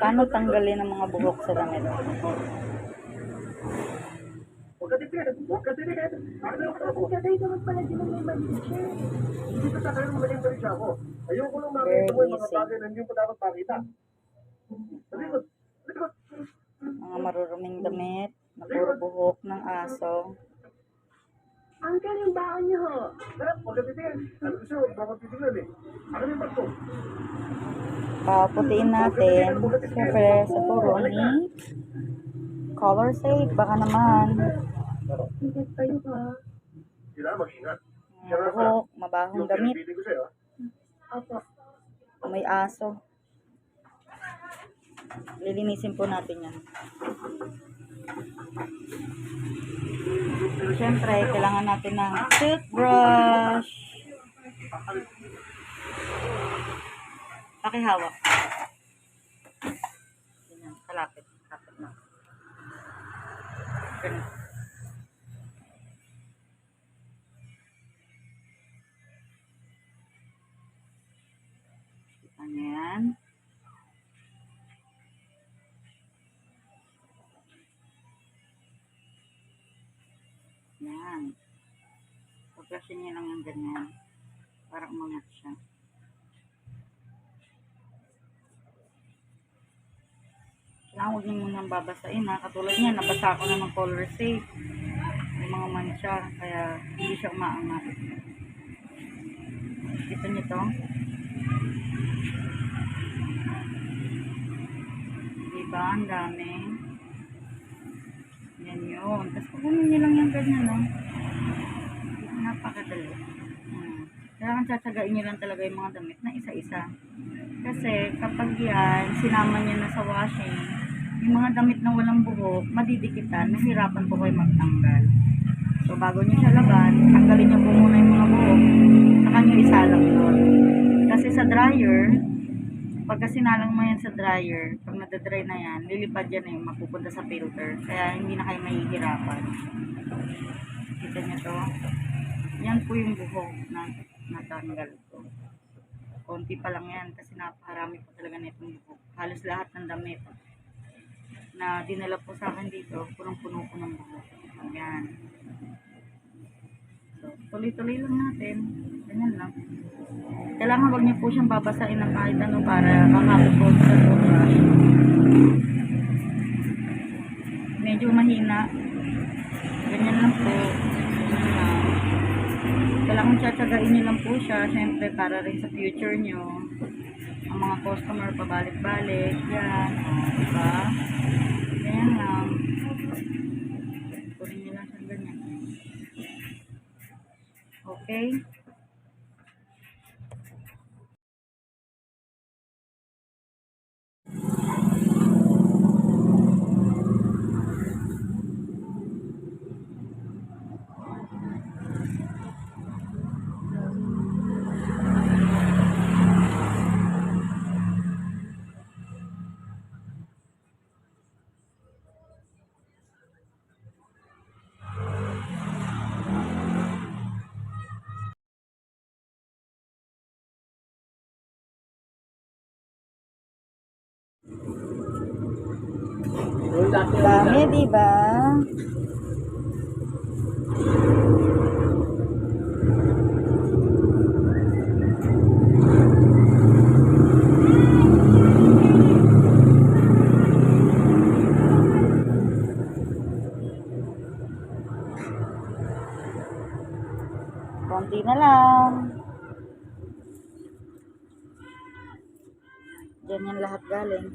Paano tanggalin ang mga buhok sa damit? mga maruruming damit, na buhok ng aso. Uncle, yung baon niyo ho. Tara, huwag ka titigil. Ano gusto mo? Bakit titigil eh? Ano yung bato? Paputiin natin. Siyempre, sa puro ni color safe. Baka naman, Ingat kayo ha. Sila mag-ingat. buhok, mabahong damit, ko ah. Opo. may aso. Lilinisin po natin yan. Siyempre, kailangan natin ng toothbrush. Pakihawak. Kalapit. Kalapit na. Ganun. Yan. Pagkasin niyo lang yung ganyan. Para umangat siya. Kailangan huwag niyo munang babasain ha. Katulad niya, nabasa ko na ng color safe. May mga mancha, kaya hindi siya umaangat. Kita niyo to? Diba? Ang dami. Yan yun. Tapos kukunin niyo lang yung ganyan, no? Napakadali. Hmm. Kailangan tsatsagain niyo lang talaga yung mga damit na isa-isa. Kasi kapag yan, sinama niyo na sa washing, yung mga damit na walang buhok, madidikitan, nahirapan po kayo magtanggal. So, bago niyo siya laban, tanggalin niyo po muna yung mga buhok, saka niyo isalang doon. Kasi sa dryer, pagka sinalang mo yan sa dryer, pag nadadry na yan, lilipad yan eh, mapupunta sa filter. Kaya hindi na kayo mahihirapan. Kita niyo to? Yan po yung buhok na natanggal ko. Konti pa lang yan kasi napakarami po talaga nitong buhok. Halos lahat ng damit na dinala po sa akin dito, punong-puno ko ng buhok. Ayan. So, tuloy-tuloy lang natin. Ganyan lang. Kailangan wag niyo po siyang babasain ng kahit ano para po sa toothbrush. Medyo mahina. Ganyan lang po. Lang. Tsatsagain niyo lang po siya. Siyempre, para rin sa future niyo. Ang mga customer pabalik-balik. Yan. O, diba? Ganyan lang. Kunin niyo lang siyang ganyan. Okay? Dami, di ba? Konti na lang. Diyan yan lahat galing.